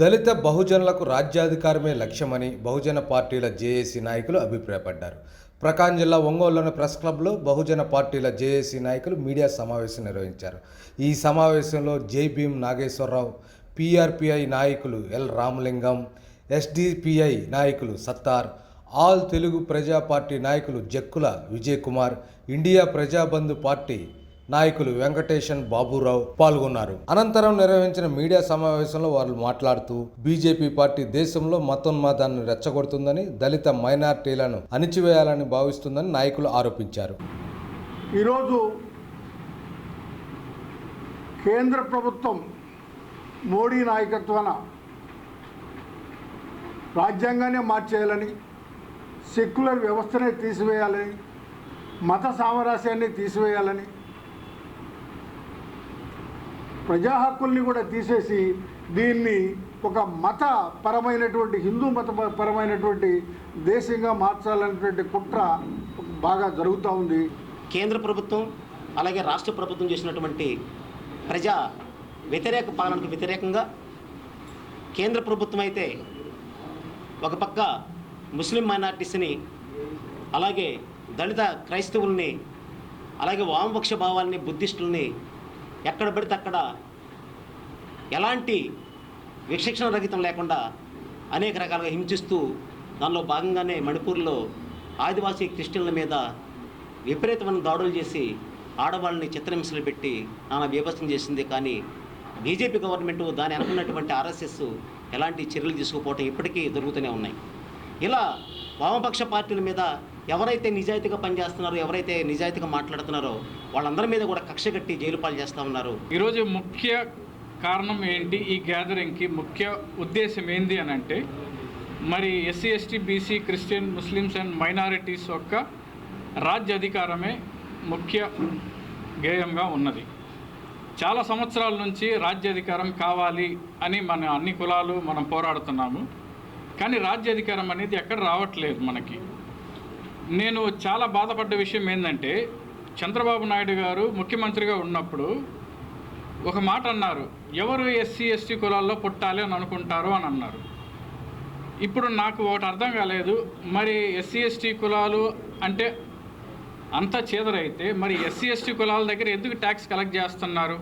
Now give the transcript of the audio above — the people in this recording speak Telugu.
దళిత బహుజనులకు రాజ్యాధికారమే లక్ష్యమని బహుజన పార్టీల జేఏసీ నాయకులు అభిప్రాయపడ్డారు. ప్రకాశం జిల్లా ఒంగోలులోని ప్రెస్ క్లబ్లో బహుజన పార్టీల జేఏసీ నాయకులు మీడియా సమావేశం నిర్వహించారు. ఈ సమావేశంలో జైభీం నాగేశ్వరరావు పీఆర్పీఐ నాయకులు ఎల్ రామలింగం ఎస్డిపిఐ నాయకులు సత్తార్ ఆల్ తెలుగు ప్రజా పార్టీ నాయకులు జక్కుల విజయ్ కుమార్ ఇండియా ప్రజాబంధు పార్టీ నాయకులు వెంకటేశన్ బాబురావు పాల్గొన్నారు. అనంతరం నిర్వహించిన మీడియా సమావేశంలో వారు మాట్లాడుతూ బీజేపీ పార్టీ దేశంలో మతోన్మాదాన్ని రెచ్చగొడుతుందని దళిత మైనార్టీలను అణిచివేయాలని భావిస్తుందని నాయకులు ఆరోపించారు. ఈరోజు కేంద్ర ప్రభుత్వం మోడీ నాయకత్వాన రాజ్యాంగాన్ని మార్చేయాలని సెక్యులర్ వ్యవస్థనే తీసివేయాలని మత సామరస్యాన్ని తీసివేయాలని ప్రజా హక్కుల్ని కూడా తీసేసి దీన్ని ఒక మత పరమైనటువంటి హిందూ మత పరమైనటువంటి దేశంగా మార్చాలనేటువంటి కుట్ర బాగా జరుగుతూ ఉంది. కేంద్ర ప్రభుత్వం అలాగే రాష్ట్ర ప్రభుత్వం చేసినటువంటి ప్రజా వ్యతిరేక పాలనకు వ్యతిరేకంగా కేంద్ర ప్రభుత్వం అయితే ఒక పక్క ముస్లిం మైనార్టీస్ని అలాగే దళిత క్రైస్తవుల్ని అలాగే వామపక్ష భావాల్ని బుద్ధిస్టుల్ని ఎక్కడ పడితే అక్కడ ఎలాంటి విశిక్షణ రహితం లేకుండా అనేక రకాలుగా హింసిస్తూ దానిలో భాగంగానే మణిపూర్లో ఆదివాసీ క్రిస్టియన్ల మీద విపరీతమైన దాడులు చేసి ఆడవాళ్ళని చిత్రహింసలు పెట్టి నానా వ్యవస్థం చేసింది. కానీ బీజేపీ గవర్నమెంట్ దాని అనుకున్నటువంటి ఆర్ఎస్ఎస్ ఎలాంటి చర్యలు తీసుకుపోవటం ఇప్పటికీ జరుగుతూనే ఉన్నాయి. ఇలా వామపక్ష పార్టీల మీద ఎవరైతే నిజాయితీగా పనిచేస్తున్నారో ఎవరైతే నిజాయితీగా మాట్లాడుతున్నారో వాళ్ళందరి మీద కూడా కక్ష కట్టి జైలు పాలు చేస్తూ ఉన్నారు. ఈరోజు ముఖ్య కారణం ఏంటి? ఈ గ్యాదరింగ్కి ముఖ్య ఉద్దేశం ఏంది అని అంటే మరి SC ST BC Christian Muslims and minorities యొక్క రాజ్య అధికారమే ముఖ్య గేయంగా ఉన్నది. చాలా సంవత్సరాల నుంచి రాజ్యాధికారం కావాలి అని మన అన్ని కులాలు మనం పోరాడుతున్నాము. కానీ రాజ్యాధికారం అనేది ఎక్కడ రావట్లేదు మనకి. నేను చాలా బాధపడ్డ విషయం ఏంటంటే చంద్రబాబు నాయుడు గారు ముఖ్యమంత్రిగా ఉన్నప్పుడు ఒక మాట అన్నారు. ఎవరు ఎస్సీ ఎస్టీ కులాల్లో పుట్టాలి అని అనుకుంటారు అని అన్నారు. ఇప్పుడు నాకు ఒకటి అర్థం కాలేదు. మరి ఎస్సీ ఎస్టీ కులాలు అంటే అంతా చేదరైతే మరి ఎస్సీ ఎస్టీ కులాల దగ్గర ఎందుకు ట్యాక్స్ కలెక్ట్ చేస్తున్నారు?